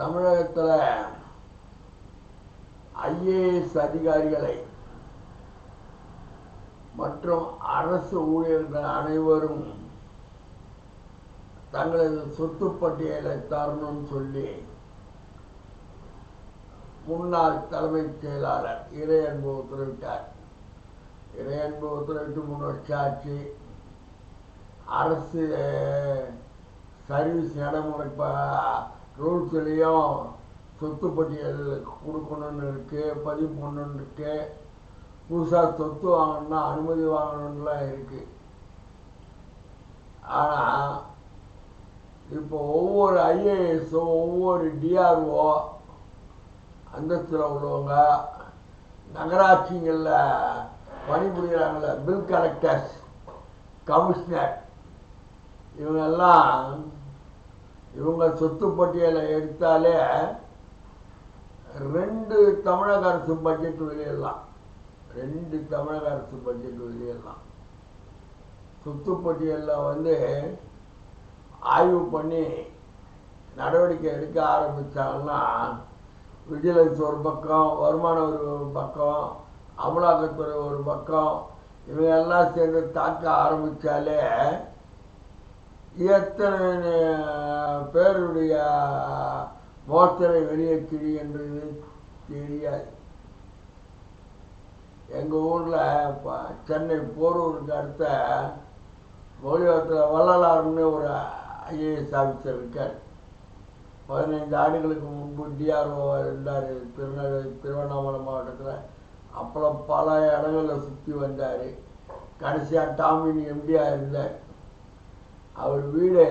தமிழகத்தில் ஐஏஎஸ் அதிகாரிகளை மற்றும் அரசு ஊழியர்கள் அனைவரும் தங்களது சொத்து பட்டியலை தரணும்னு சொல்லி முன்னாள் தலைமைச் செயலாளர் இறையன்பு உத்தரவிட்டார். இறையன்பு உத்தரவிட்டு மூணு வருஷம் ஆச்சு அரசு சர்வீஸ் நடைமுறை ரூல்ஸ்லேயும் சொத்து பட்டியல் கொடுக்கணும்னு இருக்குது பதிவு பண்ணணுன்னு இருக்கு புதுசாக சொத்து வாங்கணும்னா அனுமதி வாங்கணும்லாம் இருக்குது ஆனால் இப்போ ஒவ்வொரு ஐஏஎஸ்ஸும் ஒவ்வொரு டிஆர்ஓ அந்தஸ்தில் உள்ளவங்க நகராட்சிகளில் பணிபுரிகிறாங்கள பில் கலெக்டர்ஸ் கமிஷனர் இவங்கெல்லாம் இவங்க சொத்து பட்டியலை எடுத்தாலே ரெண்டு தமிழக அரசு பட்ஜெட் வெளியிடலாம். ரெண்டு தமிழக அரசு பட்ஜெட் வெளியிடலாம். சொத்து பட்டியலில் வந்து ஆய்வு பண்ணி நடவடிக்கை எடுக்க ஆரம்பித்தாங்கன்னா விஜிலன்ஸ் ஒரு பக்கம் வருமான வரி ஒரு பக்கம் அமலாக்கத்துறை ஒரு பக்கம் இவங்க எல்லாம் சேர்ந்து தாக்க ஆரம்பித்தாலே எத்தனை பேருடைய மோசரை வெளியேற்றி என்றது தெரியாது. எங்கள் ஊரில் சென்னை போரூருக்கு அடுத்த மொழிவத்தில் வள்ளலார்னு ஒரு ஐஏஎஸ் ஆஃபீஸர் இருக்கார். பதினைந்து ஆண்டுகளுக்கு முன்பு டிஆர்ஓ இருந்தார் திருநெல்வேலி திருவண்ணாமலை மாவட்டத்தில். அப்புறம் பல இடங்களில் சுற்றி வந்தார். கடைசியாக டாமின் எம்டியாக இருந்தார். அவர் வீடு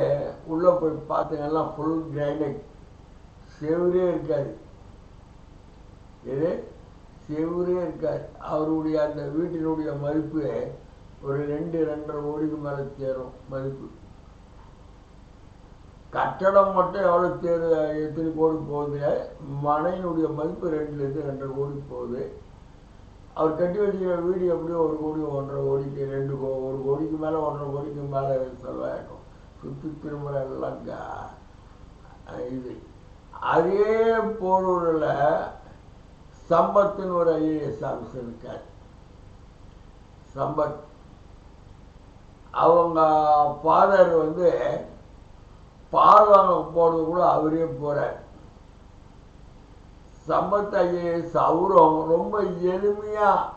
உள்ளே போய் பார்த்தீங்கன்னா ஃபுல் கிரைனைட் செவரே இருக்காது. இது செவரே இருக்காது. அவருடைய அந்த வீட்டினுடைய மதிப்பு ஒரு ரெண்டு ரெண்டரை கோடிக்கு மேலே சேரும் மதிப்பு. கட்டடம் மட்டும் எவ்வளோ தேர் எத்தனை கோடி போகுது மனையினுடைய மதிப்பு ரெண்டுலேருந்து ரெண்டரை கோடி போகுது. அவர் கட்டி வச்சுக்கிற வீடு எப்படியும் ஒரு கோடி ஒன்றரை கோடிக்கு ரெண்டு கோ ஒரு கோடிக்கு மேலே ஒன்றரை கோடிக்கு மேலே செலவாயிடும். சுற்றி திரும்ப இது அதே போரூரில் சம்பத்துன்னு ஒரு ஐஏஎஸ் ஆஃபீஸர் இருக்கார். சம்பத். அவங்க ஃபாதர் வந்து பால் வாங்க போகிறது கூட அவரே போகிறார் சம்பத் ஐஏஎஸ் அவரும் ரொம்ப எளிமையாக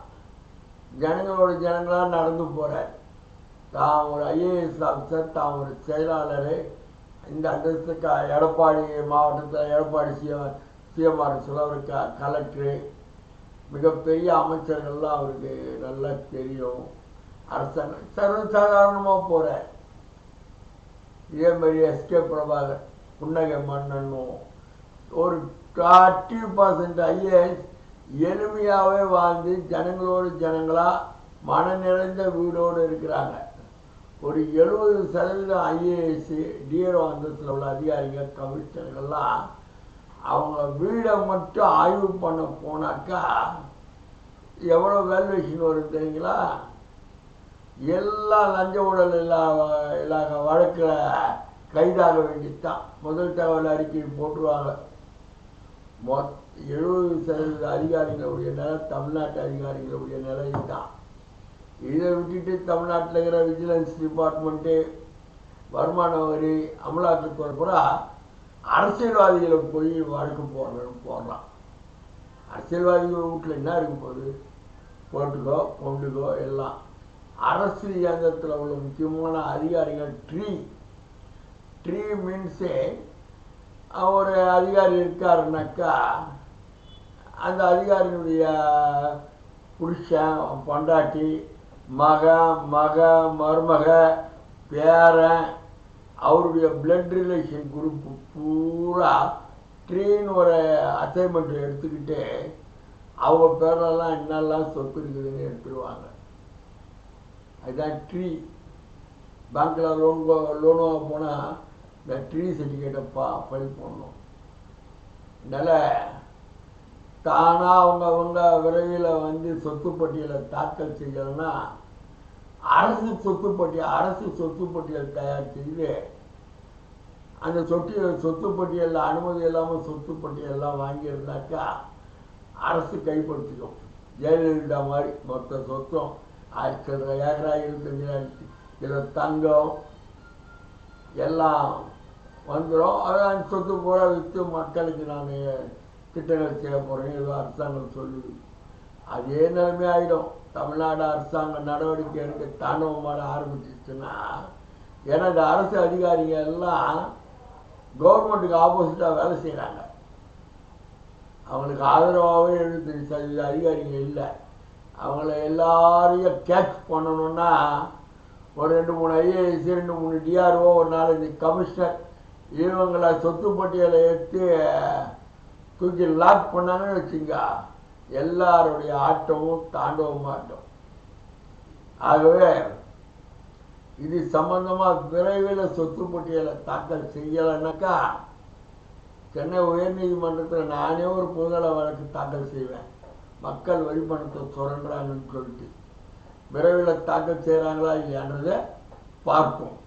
ஜனங்களோட ஜனங்களாக நடந்து போகிறார் தான் ஒரு ஐஏஎஸ் ஆஃபீஸர் தான் ஒரு செயலாளர் இந்த அந்தஸ்துக்கு எடப்பாடி மாவட்டத்தில் எடப்பாடி சிஎம் சிஎம்ஆர் ஒரு க கலெக்டரு. மிகப்பெரிய அமைச்சர்கள்லாம் அவருக்கு நல்லா தெரியும். அரசாங்கம் சர்வசாதாரணமாக போகிறேன் இதே மாதிரி எஸ்கே பிரபாகர் புன்னகை மன்னனும் ஒரு தேர்ட்டி பர்சன்ட் ஐஏஎஸ் எளிமையாகவே வாழ்ந்து ஜனங்களோடு ஜனங்களாக மன நிறைந்த வீடோடு இருக்கிறாங்க. ஒரு எழுபது சதவீதம் ஐஏஎஸ் டிஆர்ஓ அந்தஸ்தில் உள்ள அதிகாரிகள் கமிஷனர்கள்லாம் அவங்க வீடை மட்டும் ஆய்வு பண்ண போனாக்கா எவ்வளோ வேல்யூஷன் வரும் தெரியுங்களா? எல்லா லஞ்ச ஊழல் இல்லா இல்லாத வழக்கில் கைதாக வேண்டித்தான் முதல் தகவல் அறிக்கை போட்டுருவாங்க. மொத் எழுபது சதவீத அதிகாரிகளுடைய நிலை தமிழ்நாட்டு அதிகாரிகளுடைய நிலை தான் இதை விட்டுட்டு தமிழ்நாட்டில் இருக்கிற விஜிலன்ஸ் டிபார்ட்மெண்ட்டு வருமான வரி அமலாக்கத்துறை கூட அரசியல்வாதிகளை போய் வழக்கு போடுறோம் போடலாம். அரசியல்வாதிகள் வீட்டில் என்ன இருக்கும் போகுது? கோர்ட்டுக்கோ பொண்டுக்கோ எல்லாம் அரசு இயந்திரத்தில் உள்ள முக்கியமான அதிகாரிகள் ட்ரீ ட்ரீ மீன்ஸே ஒரு அதிகாரி இருக்காருனாக்கா அந்த அதிகாரியினுடைய புருஷன் பொண்டாட்டி மக மக மருமக பேரன் அவருடைய பிளட் ரிலேஷன் குரூப்பு பூரா ட்ரீன்னு ஒரு அசைன்மெண்ட் எடுத்துக்கிட்டு அவங்க பேரெல்லாம் என்னெல்லாம் சொத்து இருக்குதுன்னு எடுத்துருவாங்க. அதுதான் ட்ரீ பேங்க்கில் லோன் லோன் போனால் இந்த ட்ரீ சர்டிஃபிகேட்டை பா ஃபைல் பண்ணணும் அதனால் தானாக அவங்க அவங்க விரைவில் வந்து சொத்து பட்டியலை தாக்கல் செய்யலைன்னா அரசு சொத்து பட்டியல் அரசு சொத்து பட்டியல் தயார் செய்து அந்த சொத்து சொத்து பட்டியலில் அனுமதி இல்லாமல் சொத்து பட்டியெல்லாம் வாங்கியிருந்தாக்கா அரசு கைப்படுத்திக்கும். ஜெயலலிதா மாதிரி மொத்த சொத்தும் ஆயிரத்தி சில்லற ஏக்கரா இருபத்தஞ்சாயிரத்தி தங்கம் எல்லாம் வந்துடும் அதான் சொத்து பூரா விற்று மக்களுக்கு நான் திட்டங்கள் செய்ய போகிறேன் ஏதோ அரசாங்கம் சொல்லுது அதே நிலைமை ஆகிடும் தமிழ்நாடு அரசாங்கம் நடவடிக்கை எடுக்க தாண்டவமாட ஆரம்பிச்சிச்சுன்னா ஏன்னா இந்த அரசு அதிகாரிங்க எல்லாம் கவர்மெண்ட்டுக்கு ஆப்போசிட்டாக வேலை செய்கிறாங்க அவங்களுக்கு ஆதரவாகவே எழுபத்தஞ்சு சதவீத அதிகாரிங்க இல்லை. அவங்கள எல்லாரையும் கேட்ச் பண்ணணும்னா ஒரு ரெண்டு மூணு ஐஏஎஸ் ரெண்டு மூணு டிஆர்ஓ ஒரு நாலஞ்சு கமிஷனர் இவங்களை சொத்து பட்டியலை எடுத்து தூக்கி லாக் பண்ணாங்கன்னு வச்சுங்க எல்லாருடைய ஆட்டமும் தாண்டவும் ஆட்டம் ஆகவே இது சம்பந்தமாக விரைவில் சொத்து பட்டியலை தாக்கல் செய்யலைன்னாக்கா சென்னை உயர்நீதிமன்றத்தில் நானே ஒரு பொதுநல வழக்கு தாக்கல் செய்வேன். மக்கள் வரிப்பணத்தை சுரண்டுறாங்கன்னு சொல்லிட்டு. விரைவில் தாக்கல் செய்கிறாங்களா இல்லையான்றதை பார்ப்போம்.